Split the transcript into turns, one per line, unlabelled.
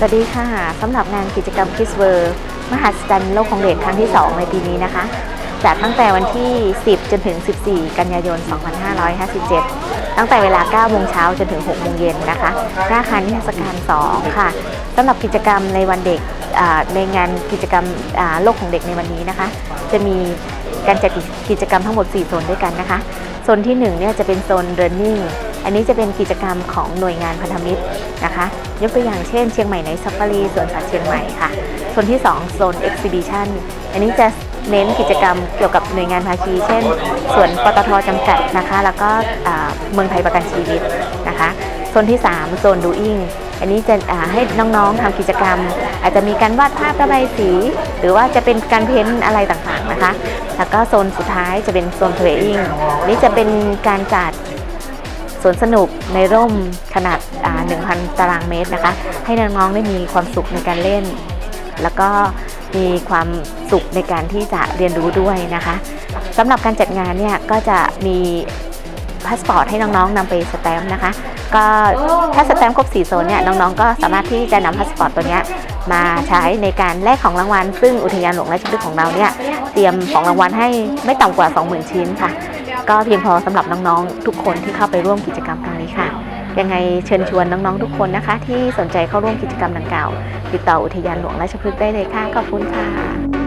สวัสดีค่ะสำหรับงานกิจกรรม Kids World มหัศจรรย์โลกของเด็กครั้งที่ 2 ในปีนี้นะคะจัดตั้งแต่วันที่ 10 จนถึง 14 กันยายน 2557 ตั้งแต่เวลา 9 โมงเช้าจนถึง 6 โมงเย็นนะคะ หน้าอาคารนิทรรศการ 2 ค่ะสำหรับกิจกรรมในวันเด็กในงานกิจกรรมโลกของเด็กในวันนี้นะคะ จะมีการจัดกิจกรรมทั้งหมด 4 โซนด้วยกันนะคะ โซนที่ 1 เนี่ยจะเป็นโซน learning อันนี้จะเป็นกิจกรรมของหน่วยงานพันธมิตรนะคะ ยกตัวอย่างเช่นเชียงใหม่ในซัฟฟารีสวนสัตว์เชียงใหม่ค่ะโซนที่2โซน exhibition อันนี้จะเน้นกิจกรรมเกี่ยวกับหน่วยงานภาคีเช่นสวนปตทจำกัดนะคะ แล้วก็เมืองไทยประกันชีวิตนะคะโซนที่ 3 โซน doing อันนี้จะให้น้องๆทำกิจกรรม อาจจะมีการวาดภาพระบายสี หรือว่าจะเป็นการเพ้นอะไรต่างๆนะคะ แล้วก็โซนสุดท้ายจะเป็นโซน playing นี่จะเป็นการจัด สวนสนุกในร่มขนาด 1,000 ตารางเมตรนะคะ ให้น้องๆได้มีความสุขในการเล่น แล้วก็มีความสุขในการที่จะเรียนรู้ด้วยนะคะสำหรับการจัดงานเนี่ยก็จะมีพาสปอร์ตให้น้องๆนำไปสแตมป์นะคะ ก็ถ้าสแตมป์ครบ4โซนเนี่ยน้องๆก็สามารถที่จะนำพาสปอร์ตตัวเนี้ยมาใช้ในการแลกของรางวัล ซึ่งอุทยานหลวงราชพฤกษ์ของเราเนี่ยเตรียมของรางวัลให้ไม่ต่ำกว่า 20,000 ชิ้นค่ะ ก็เพียงพอสำหรับน้องๆ ทุกคนที่เข้าไปร่วมกิจกรรมครั้งนี้ค่ะ ยังไงเชิญชวนน้องๆทุกคนนะคะ ที่สนใจเข้าร่วมกิจกรรมดังกล่าว ติดต่ออุทยานหลวงราชพฤกษ์ได้เลยค่ะขอบคุณค่ะ